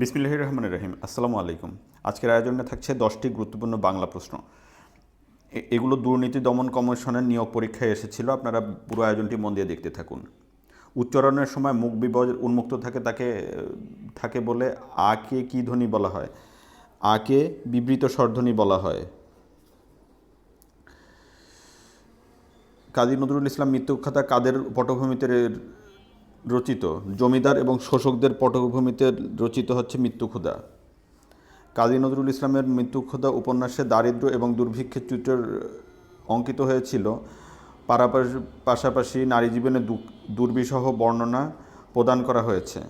বিসমিল্লাহ রহমান রহিম। আসসালামু আলাইকুম। আজকের আয়োজনে থাকছে দশটি গুরুত্বপূর্ণ বাংলা প্রশ্ন। এগুলো দুর্নীতি দমন কমিশনের নিয়োগ পরীক্ষায় এসেছিল। আপনারা পুরো আয়োজনটি মন দিয়ে দেখতে থাকুন। উচ্চারণের সময় মুখ বিবজ উন্মুক্ত থাকে তাকে, থাকে বলে আকে কি ধ্বনি বলা হয়? আকে বিবৃত স্বরধ্বনি বলা হয়। কাজী নজরুল ইসলাম মৃত্যুখাতা কাদের পটভূমিতে রচিত, জমিদার এবং শোষকদের পটভূমিতে রচিত হচ্ছে মৃত্যুক্ষুধা কাজী নজরুল ইসলামের মৃত্যুক্ষুধা উপন্যাসে দারিদ্র্য এবং দুর্ভিক্ষের চিত্র অঙ্কিত হয়েছিল। পাশাপাশি নারী জীবনে দুর্বিষহ বর্ণনা প্রদান করা হয়েছে।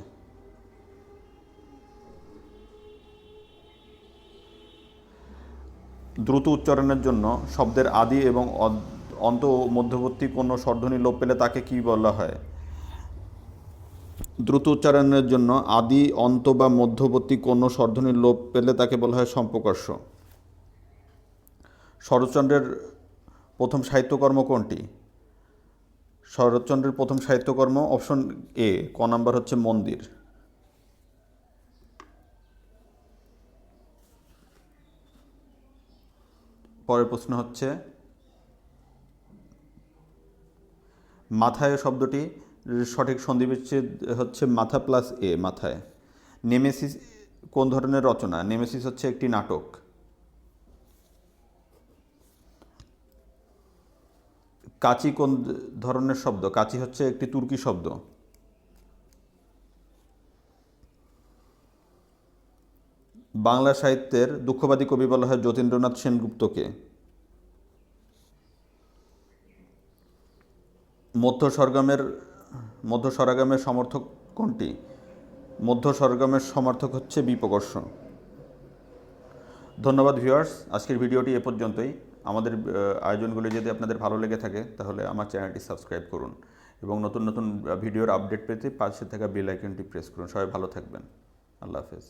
দ্রুত উচ্চারণের জন্য শব্দের আদি এবং অন্ত মধ্যবর্তী কোনো স্বরধ্বনি লোপ পেলে তাকে কী বলা হয়? দ্রুত উচ্চারণের জন্য আদি, অন্ত বা মধ্যবর্তী কোনো স্বরধ্বনি লোপ পেলে তাকে বলা হয় সম্প্রকর্ষ শরৎচন্দ্রের প্রথম সাহিত্যকর্ম কোনটি? শরৎচন্দ্রের প্রথম সাহিত্যকর্ম অপশন এ, ক নাম্বার হচ্ছে মন্দির। পরের প্রশ্ন হচ্ছে, মাথায় শব্দটি সঠিক সন্ধিবিচ্ছেদ হচ্ছে মাথা প্লাস এ মাথায়। নেমেসিস কোন ধরনের রচনা? নেমেসিস হচ্ছে একটি নাটক। কাচি কোন ধরনের শব্দ? কাচি হচ্ছে একটি তুর্কি শব্দ। বাংলা সাহিত্যের দুঃখবাদী কবি বলা হয় যতীন্দ্রনাথ সেনগুপ্তকে। মধ্য স্বরগামের মধ্য সরগামের সমর্থক কোনটি? মধ্য সরগামের সমর্থক হচ্ছে বিপকর্ষ ধন্যবাদ ভিউয়ার্স, আজকের ভিডিওটি এ পর্যন্তই। আমাদের আয়োজনগুলি যদি আপনাদের ভালো লেগে থাকে, তাহলে আমার চ্যানেলটি সাবস্ক্রাইব করুন এবং নতুন নতুন ভিডিওর আপডেট পেতে পাশে থাকা বেল আইকনটি প্রেস করুন। সবাই ভালো থাকবেন। আল্লাহ হাফেজ।